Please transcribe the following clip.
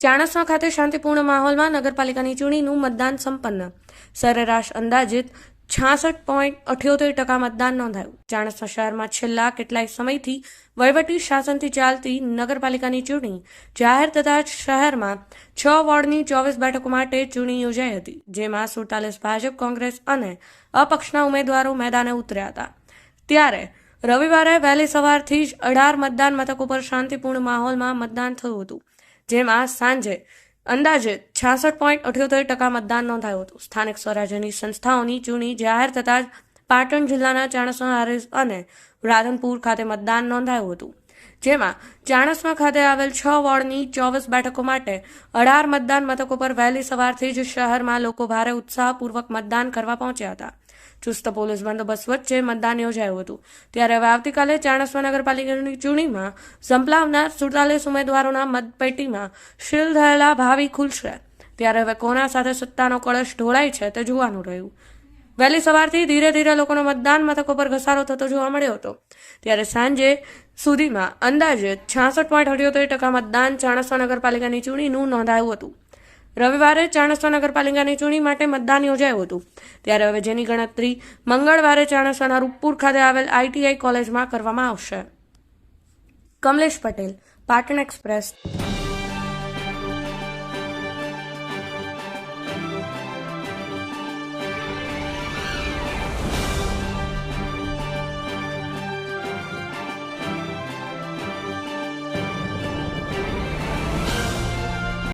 ચાણસ્મા ખાતે શાંતિપૂર્ણ માહોલમાં નગરપાલિકાની ચૂંટણીનું મતદાન સંપન્ન. સરેરાશ અંદાજિત છાસઠ પોઈન્ટ અઠ્યોતેર ટકા મતદાન નોંધાયું. ચાણસ્મા શહેરમાં છેલ્લા કેટલાય સમયથી વહીવટી શાસનથી ચાલતી નગરપાલિકાની ચૂંટણી જાહેર થતા શહેરમાં છ વોર્ડની ચોવીસ બેઠકો માટે ચૂંટણી યોજાઈ હતી, જેમાં સુડતાલીસ ભાજપ, કોંગ્રેસ અને અપક્ષના ઉમેદવારો મેદાને ઉતર્યા હતા. ત્યારે રવિવારે વહેલી સવારથી જ અઢાર મતદાન મથકો પર શાંતિપૂર્ણ માહોલમાં મતદાન થયું હતું. જેમાં સાંજે અંદાજે છાસઠ પોઈન્ટ અઠ્યોતેર ટકા મતદાન નોંધાયું હતું. સ્થાનિક સ્વરાજ્યની સંસ્થાઓની ચૂંટણી જાહેર થતાં જ પાટણ જિલ્લાના ચાણસ્મા હારીજ અને રાધનપુર ખાતે મતદાન નોંધાયું હતું. જેમાં ચાણસ્મા ખાતે આવેલ છ વોર્ડની ચોવીસ બેઠકો માટે અઢાર મતદાન મથકો પર વહેલી સવારથી જ શહેરમાં લોકો ભારે ઉત્સાહપૂર્વક મતદાન કરવા પહોંચ્યા હતા. ચુસ્ત પોલીસ બંદોબસ્ત વચ્ચે મતદાન યોજાયું હતું. ત્યારે હવે આવતીકાલે ચાણસ્મા નગરપાલિકાની ચૂંટણીમાં સંપલાવનાર સુડતાલીસ ઉમેદવારોના મતપેટીમાં શીલ થયેલા ભાવિ ખુલશે. ત્યારે હવે કોના સાથે સત્તાનો કળશ ઢોળાય છે તે જોવાનું રહ્યું. વહેલી સવારથી ધીરે ધીરે લોકોનો મતદાન મથકો પર ઘસારો થતો જોવા મળ્યો હતો. ત્યારે સાંજે સુધીમાં અંદાજે છાસઠ પોઈન્ટ અઠ્યોતેર ટકા મતદાન ચાણસ્વા નગરપાલિકાની ચૂંટણીનું નોંધાયું હતું. રવિવારે ચાણસ્વા નગરપાલિકાની ચૂંટણી માટે મતદાન યોજાયું હતું. ત્યારે હવે જેની ગણતરી મંગળવારે ચાણસ્વાના રૂપપુર ખાતે આવેલ આઈટીઆઈ કોલેજમાં કરવામાં આવશે. કમલેશ પટેલ, પાટણ એક્સપ્રેસ.